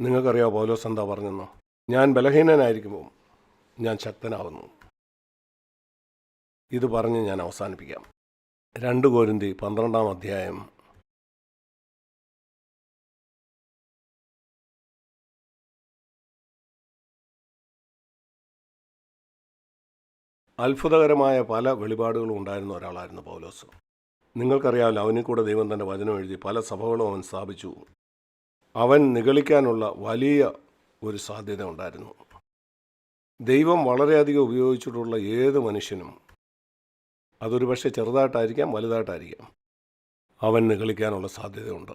നിങ്ങൾക്കറിയാമോ പോലോസ് എന്താ പറഞ്ഞെന്ന്? ഞാൻ ബലഹീനനായിരിക്കുമ്പോൾ ഞാൻ ശക്തനാവുന്നു ഇത് പറഞ്ഞ് ഞാൻ അവസാനിപ്പിക്കാം. രണ്ട് കോരിന്തി പന്ത്രണ്ടാം അധ്യായം. അത്ഭുതകരമായ പല വെളിപാടുകളും ഉണ്ടായിരുന്ന ഒരാളായിരുന്നു പൗലോസ്. നിങ്ങൾക്കറിയാമല്ലോ അവനിൽ കൂടെ ദൈവം തന്റെ വചനം എഴുതി പല സഭകളും അവൻ സ്ഥാപിച്ചു. അവൻ നിഗളിക്കാനുള്ള വലിയ ഒരു സാധ്യത ഉണ്ടായിരുന്നു. ദൈവം വളരെയധികം ഉപയോഗിച്ചിട്ടുള്ള ഏത് മനുഷ്യനും അതൊരു പക്ഷേ ചെറുതായിട്ടായിരിക്കാം വലുതായിട്ടായിരിക്കാം. അവൻ നിഗളിക്കാനുള്ള സാധ്യതയുണ്ട്.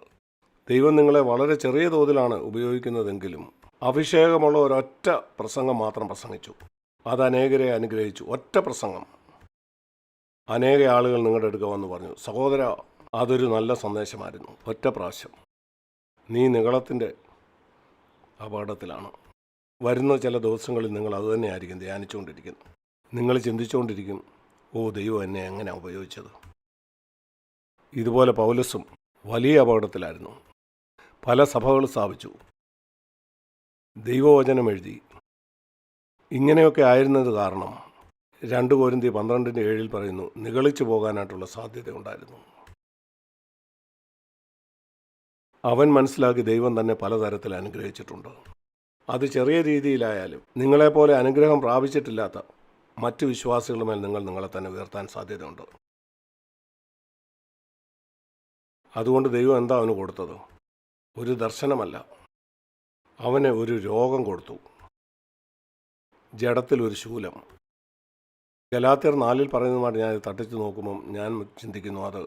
ദൈവം നിങ്ങളെ വളരെ ചെറിയ തോതിലാണ് ഉപയോഗിക്കുന്നതെങ്കിലും അഭിഷേകമുള്ള ഒരൊറ്റ പ്രസംഗം മാത്രം പ്രസംഗിച്ചു. അത് അനേകരെ അനുഗ്രഹിച്ചു. ഒറ്റ പ്രസംഗം. അനേക ആളുകൾ നിങ്ങളുടെ അടുക്ക വന്ന് പറഞ്ഞു സഹോദര അതൊരു നല്ല സന്ദേശമായിരുന്നു. ഒറ്റ പ്രാവശ്യം. നീ നികളത്തിന്റെ അപകടത്തിലാണ്. വരുന്ന ചില ദിവസങ്ങളിൽ നിങ്ങൾ അതുതന്നെയായിരിക്കും ധ്യാനിച്ചുകൊണ്ടിരിക്കുന്നത് നിങ്ങൾ ചിന്തിച്ചുകൊണ്ടിരിക്കും ഓ ദൈവം എന്നെ എങ്ങനെ ഉപയോഗിച്ചത്? ഇതുപോലെ പൗലസും വലിയ അപകടത്തിലായിരുന്നു. പല സഭകൾ സ്ഥാപിച്ചു. ദൈവവചനം എഴുതി. ഇങ്ങനെയൊക്കെ ആയിരുന്നത് കാരണം രണ്ട് കോരിന്തി പന്ത്രണ്ടിന്റെ ഏഴിൽ പറയുന്നു നിഗളിച്ചു പോകാനായിട്ടുള്ള സാധ്യതയുണ്ടായിരുന്നു. അവൻ മനസ്സിലാക്കി ദൈവം തന്നെ പലതരത്തിൽ അനുഗ്രഹിച്ചിട്ടുണ്ട്. അത് ചെറിയ രീതിയിലായാലും നിങ്ങളെപ്പോലെ അനുഗ്രഹം പ്രാപിച്ചിട്ടില്ലാത്ത മറ്റു വിശ്വാസികളുമേൽ നിങ്ങൾ നിങ്ങളെ തന്നെ ഉയർത്താൻ സാധ്യതയുണ്ട്. അതുകൊണ്ട് ദൈവം എന്താ അവന് കൊടുത്തത്? ഒരു ദർശനമല്ല. അവന് ഒരു രോഗം കൊടുത്തു. ജഡത്തിൽ ഒരു ശൂലം. ഗലാത്തിയർ നാലിൽ പറയുന്നതുമായിട്ട് ഞാൻ തട്ടിച്ചു നോക്കുമ്പം ഞാൻ ചിന്തിക്കുന്നു അത്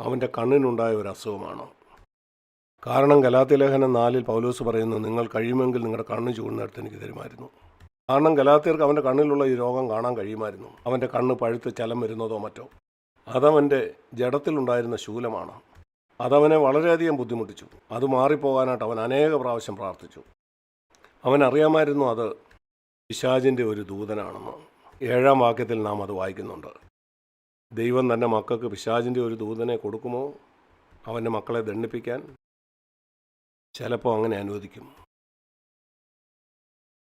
അവന്റെ കണ്ണിനുണ്ടായ ഒരു അസുഖമാണ്. കാരണം ഗലാത്തിലേഖനം നാലിൽ പൗലോസ് പറയുന്നു നിങ്ങൾ കഴിയുമെങ്കിൽ നിങ്ങളുടെ കണ്ണ് ചൂടുന്നിടത്ത് എനിക്ക് തരുമായിരുന്നു. കാരണം ഗലാത്തിയർക്ക് അവന്റെ കണ്ണിലുള്ള ഈ രോഗം കാണാൻ കഴിയുമായിരുന്നു. അവന്റെ കണ്ണ് പഴുത്ത് ചലം വരുന്നതോ മറ്റോ. അതവന്റെ ജഡത്തിലുണ്ടായിരുന്ന ശൂലമാണ്. അതവനെ വളരെയധികം ബുദ്ധിമുട്ടിച്ചു. അത് മാറിപ്പോകാനായിട്ട് അവൻ അനേക പ്രാവശ്യം പ്രാർത്ഥിച്ചു. അവൻ അറിയാമായിരുന്നു അത് പിശാജിന്റെ ഒരു ദൂതനാണെന്ന്. ഏഴാം വാക്യത്തിൽ നാം അത് വായിക്കുന്നുണ്ട്. ദൈവം തന്റെ മക്കൾക്ക് പിശാജിന്റെ ഒരു ദൂതനെ കൊടുക്കുമോ? അവന്റെ മക്കളെ ദണ്ഡിപ്പിക്കാൻ? ചിലപ്പോൾ അങ്ങനെ അനുവദിക്കും.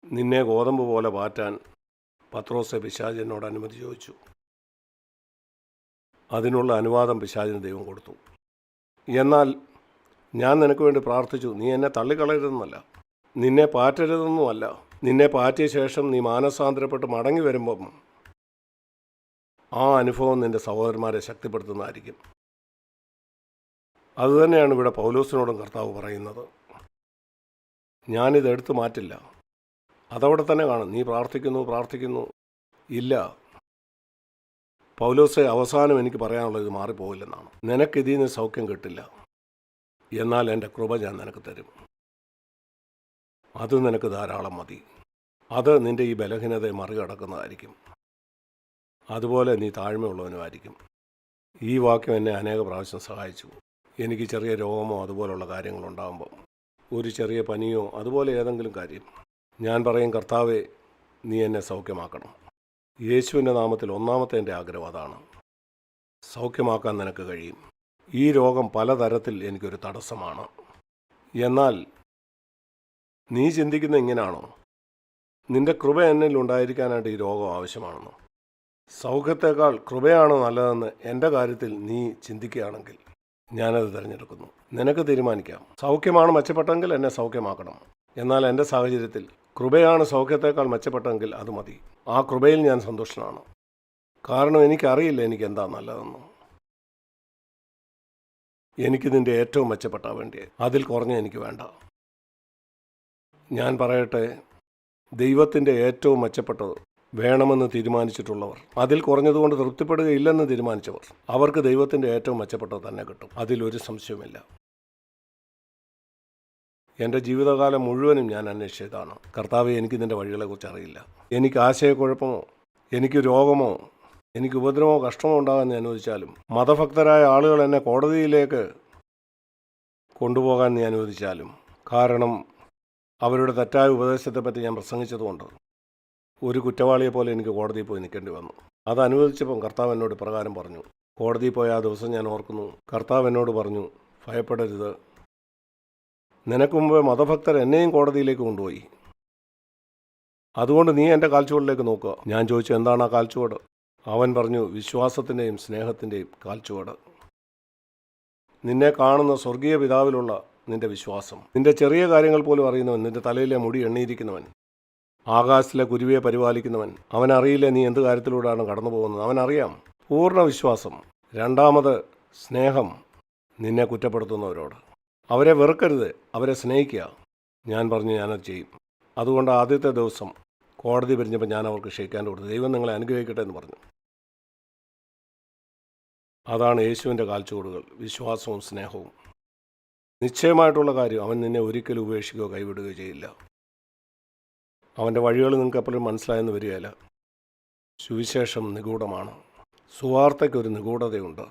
നിന്നെ ഗോതമ്പ് പോലെ മാറ്റാൻ പത്രോസ് പിശാചനോട് അനുമതി ചോദിച്ചു. അതിനുള്ള അനുവാദം പിശാചിന് ദൈവം കൊടുത്തു. എന്നാൽ ഞാൻ നിനക്ക് വേണ്ടി പ്രാർത്ഥിച്ചു. നീ എന്നെ തള്ളിക്കളയരുതെന്നല്ല. നിന്നെ പാറ്റരുതെന്നുമല്ല. നിന്നെ പാറ്റിയ ശേഷം നീ മാനസാന്തരപ്പെട്ട് മടങ്ങി വരുമ്പം ആ അനുഭവം നിന്റെ സഹോദരന്മാരെ ശക്തിപ്പെടുത്തുന്നതായിരിക്കും. അതുതന്നെയാണ് ഇവിടെ പൗലോസിനോടും കർത്താവ് പറയുന്നത്. ഞാനിത് എടുത്തു മാറ്റില്ല. അതവിടെ തന്നെ കാണും. നീ പ്രാർത്ഥിക്കുന്നു പ്രാർത്ഥിക്കുന്നു. ഇല്ല. പൗലോസെ അവസാനം എനിക്ക് പറയാനുള്ളത് മാറിപ്പോകില്ലെന്നാണ് നിനക്കിതിൽ നിന്ന് സൗഖ്യം കിട്ടില്ല. എന്നാൽ എന്റെ കൃപ ഞാൻ നിനക്ക് തരും. അത് നിനക്ക് ധാരാളം മതി. അത് നിന്റെ ഈ ബലഹീനതയെ മറികടക്കുന്നതായിരിക്കും. അതുപോലെ നീ താഴ്മയുള്ളവനുമായിരിക്കും. ഈ വാക്യം എന്നെ അനേക പ്രാവശ്യം സഹായിച്ചു. എനിക്ക് ചെറിയ രോഗമോ അതുപോലുള്ള കാര്യങ്ങളുണ്ടാകുമ്പോൾ ഒരു ചെറിയ പനിയോ അതുപോലെ ഏതെങ്കിലും കാര്യം. ഞാൻ പറയും കർത്താവെ നീ എന്നെ സൗഖ്യമാക്കണം. യേശുവിന്റെ നാമത്തിൽ ഒന്നാമത്തെ എന്റെ ആഗ്രഹം അതാണ്. സൗഖ്യമാക്കാൻ നിനക്ക് കഴിയും. ഈ രോഗം പലതരത്തിൽ എനിക്കൊരു തടസ്സമാണ്. എന്നാൽ നീ ചിന്തിക്കുന്ന ഇങ്ങനാണോ? നിന്റെ കൃപ എന്നിൽ ഉണ്ടായിരിക്കാനായിട്ട് ഈ രോഗം ആവശ്യമാണെന്നോ? സൗഖ്യത്തേക്കാൾ കൃപയാണ് നല്ലതെന്ന് എന്റെ കാര്യത്തിൽ നീ ചിന്തിക്കുകയാണെങ്കിൽ ഞാനത് തിരഞ്ഞെടുക്കുന്നു. നിനക്ക് തീരുമാനിക്കാം. സൗഖ്യമാണ് മെച്ചപ്പെട്ടെങ്കിൽ എന്നെ സൗഖ്യമാക്കണം. എന്നാൽ എന്റെ സാഹചര്യത്തിൽ കൃപയാണ് സൗഖ്യത്തേക്കാൾ മെച്ചപ്പെട്ടെങ്കിൽ അത് മതി. ആ കൃപയിൽ ഞാൻ സന്തുഷ്ടനാണ് കാരണം എനിക്കറിയില്ല എനിക്ക് എന്താ നല്ലതെന്ന് എനിക്കിതിന്റെ ഏറ്റവും മെച്ചപ്പെട്ട വേണ്ടി അതിൽ കുറഞ്ഞ എനിക്ക് വേണ്ട. ഞാൻ പറയട്ടെ ദൈവത്തിന്റെ ഏറ്റവും മെച്ചപ്പെട്ടത് വേണമെന്ന് തീരുമാനിച്ചിട്ടുള്ളവർ. അതിൽ കുറഞ്ഞതുകൊണ്ട് തൃപ്തിപ്പെടുകയില്ലെന്ന് തീരുമാനിച്ചവർ. അവർക്ക് ദൈവത്തിന്റെ ഏറ്റവും മെച്ചപ്പെട്ടത് തന്നെ കിട്ടും. അതിലൊരു സംശയവുമില്ല. എന്റെ ജീവിതകാലം മുഴുവനും ഞാൻ അന്വേഷിച്ചതാണ്. കർത്താവെ എനിക്ക് ഇതിന്റെ വഴികളെക്കുറിച്ച് അറിയില്ല. എനിക്ക് ആശയക്കുഴപ്പമോ എനിക്ക് രോഗമോ എനിക്ക് ഉപദ്രവമോ കഷ്ടമോ ഉണ്ടാകാൻ ഞാൻ അനുവദിച്ചാലും മതഭക്തരായ ആളുകൾ എന്നെ കോടതിയിലേക്ക് കൊണ്ടുപോകാൻ ഞാൻ അനുവദിച്ചാലും കാരണം അവരുടെ തെറ്റായ ഉപദേശത്തെപ്പറ്റി ഞാൻ പ്രസംഗിച്ചതുകൊണ്ട് ഒരു കുറ്റവാളിയെ പോലെ എനിക്ക് കോടതിയിൽ പോയി നിൽക്കേണ്ടി വന്നു. അത് അനുവദിച്ചപ്പം കർത്താവ് എന്നോട് പ്രകാരം പറഞ്ഞു കോടതിയിൽ പോയ ആ ദിവസം ഞാൻ ഓർക്കുന്നു. കർത്താവ് എന്നോട് പറഞ്ഞു ഭയപ്പെടരുത്. നിനക്ക് മുമ്പ് മതഭക്തർ എന്നെയും കോടതിയിലേക്ക് കൊണ്ടുപോയി. അതുകൊണ്ട് നീ എന്റെ കാൽച്ചുവടിലേക്ക് നോക്കുക. ഞാൻ ചോദിച്ചു എന്താണ് ആ കാൽച്ചുവട്? അവൻ പറഞ്ഞു വിശ്വാസത്തിന്റെയും സ്നേഹത്തിന്റെയും കാൽച്ചുവട്. നിന്നെ കാണുന്ന സ്വർഗീയ പിതാവിലുള്ള നിന്റെ വിശ്വാസം. നിന്റെ ചെറിയ കാര്യങ്ങൾ പോലും അറിയുന്നവൻ നിന്റെ തലയിലെ മുടി എണ്ണിയിരിക്കുന്നവൻ. ആകാശത്തിലെ കുരുവിയെ പരിപാലിക്കുന്നവൻ. അവനറിയില്ല നീ എന്ത് കാര്യത്തിലൂടെയാണ് കടന്നു പോകുന്നത് അവനറിയാം. പൂർണ വിശ്വാസം രണ്ടാമത് സ്നേഹം. നിന്നെ കുറ്റപ്പെടുത്തുന്നവരോട്. അവരെ വെറുക്കരുത്. അവരെ സ്നേഹിക്കുക. ഞാൻ പറഞ്ഞു ഞാനത് ചെയ്യും. അതുകൊണ്ട് ആദ്യത്തെ ദിവസം കോടതി പിരിഞ്ഞപ്പോൾ ഞാൻ അവർക്ക് ക്ഷയിക്കാൻ കൊടുത്തു. ദൈവം നിങ്ങളെ അനുഗ്രഹിക്കട്ടെ എന്ന് പറഞ്ഞു. അതാണ് യേശുവിന്റെ കാൽച്ചുവടുകൾ. വിശ്വാസവും സ്നേഹവും. നിശ്ചയമായിട്ടുള്ള കാര്യം അവൻ നിന്നെ ഒരിക്കലും ഉപേക്ഷിക്കുകയോ കൈവിടുകയോ ചെയ്യില്ല. അവന്റെ വഴികൾ നിങ്ങൾക്ക് എപ്പോഴും മനസ്സിലായെന്ന് വരികയില്ല. സുവിശേഷം നിഗൂഢമാണ്. സുവാർത്തയ്ക്കൊരു നിഗൂഢതയുണ്ട്.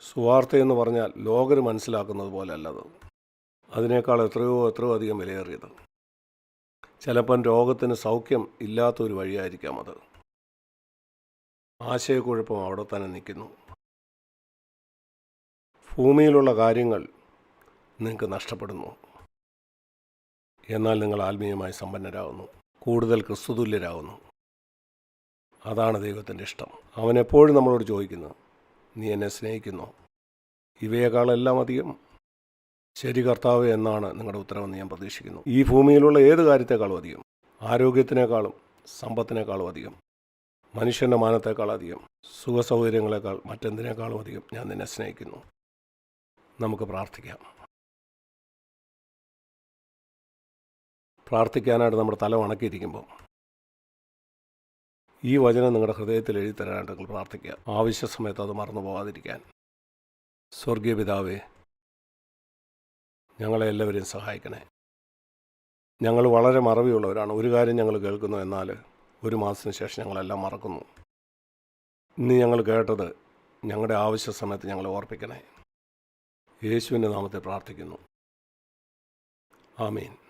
സുവാർത്ത എന്ന് പറഞ്ഞാൽ ലോകർ മനസ്സിലാക്കുന്നത് പോലെ അല്ലത്. അതിനേക്കാൾ എത്രയോ എത്രയോ അധികം വിലയേറിയത്. ചിലപ്പം രോഗത്തിന് സൗഖ്യം ഇല്ലാത്തൊരു വഴിയായിരിക്കാം അത്. ആശയക്കുഴപ്പം അവിടെ തന്നെ നിൽക്കുന്നു. ഭൂമിയിലുള്ള കാര്യങ്ങൾ നിങ്ങൾക്ക് നഷ്ടപ്പെടുന്നു. എന്നാൽ നിങ്ങൾ ആത്മീയമായി സമ്പന്നരാകുന്നു. കൂടുതൽ ക്രിസ്തുതുല്യരാകുന്നു. അതാണ് ദൈവത്തിന്റെ ഇഷ്ടം. അവൻ എപ്പോഴും നമ്മളോട് ചോദിക്കുന്നു നീ എന്നെ സ്നേഹിക്കുന്നു? ഇവയെക്കാളെല്ലാം അധികം ശരി കർത്താവ് എന്നാണ് നിങ്ങളുടെ ഉത്തരവെന്ന് ഞാൻ പ്രതീക്ഷിക്കുന്നു. ഈ ഭൂമിയിലുള്ള ഏത് കാര്യത്തെക്കാളും അധികം? ആരോഗ്യത്തിനേക്കാളും സമ്പത്തിനേക്കാളും അധികം മനുഷ്യന്റെ മാനത്തേക്കാൾ അധികം സുഖസൗകര്യങ്ങളെക്കാൾ മറ്റെന്തിനേക്കാളും അധികം ഞാൻ നിന്നെ സ്നേഹിക്കുന്നു? നമുക്ക് പ്രാർത്ഥിക്കാം. പ്രാർത്ഥിക്കാനായിട്ട് നമ്മുടെ തല ഉണക്കിയിരിക്കുമ്പോൾ ഈ വചനം നിങ്ങളുടെ ഹൃദയത്തിൽ എഴുതി തരാനായിട്ട് നിങ്ങൾ പ്രാർത്ഥിക്കുക. ആവശ്യ സമയത്ത് അത് മറന്നു പോകാതിരിക്കാൻ സ്വർഗീയ പിതാവേ ഞങ്ങളെ എല്ലാവരെയും സഹായിക്കണേ. ഞങ്ങൾ വളരെ മറവിയുള്ളവരാണ്. ഒരു കാര്യം ഞങ്ങൾ കേൾക്കുന്നു എന്നാൽ ഒരു മാസത്തിന് ശേഷം ഞങ്ങളെല്ലാം മറക്കുന്നു. ഇന്ന് ഞങ്ങൾ കേട്ടത് ഞങ്ങളുടെ ആവശ്യ സമയത്ത് ഞങ്ങൾ ഓർപ്പിക്കണേ. യേശുവിന്റെ നാമത്തെ പ്രാർത്ഥിക്കുന്നു. ആമീൻ.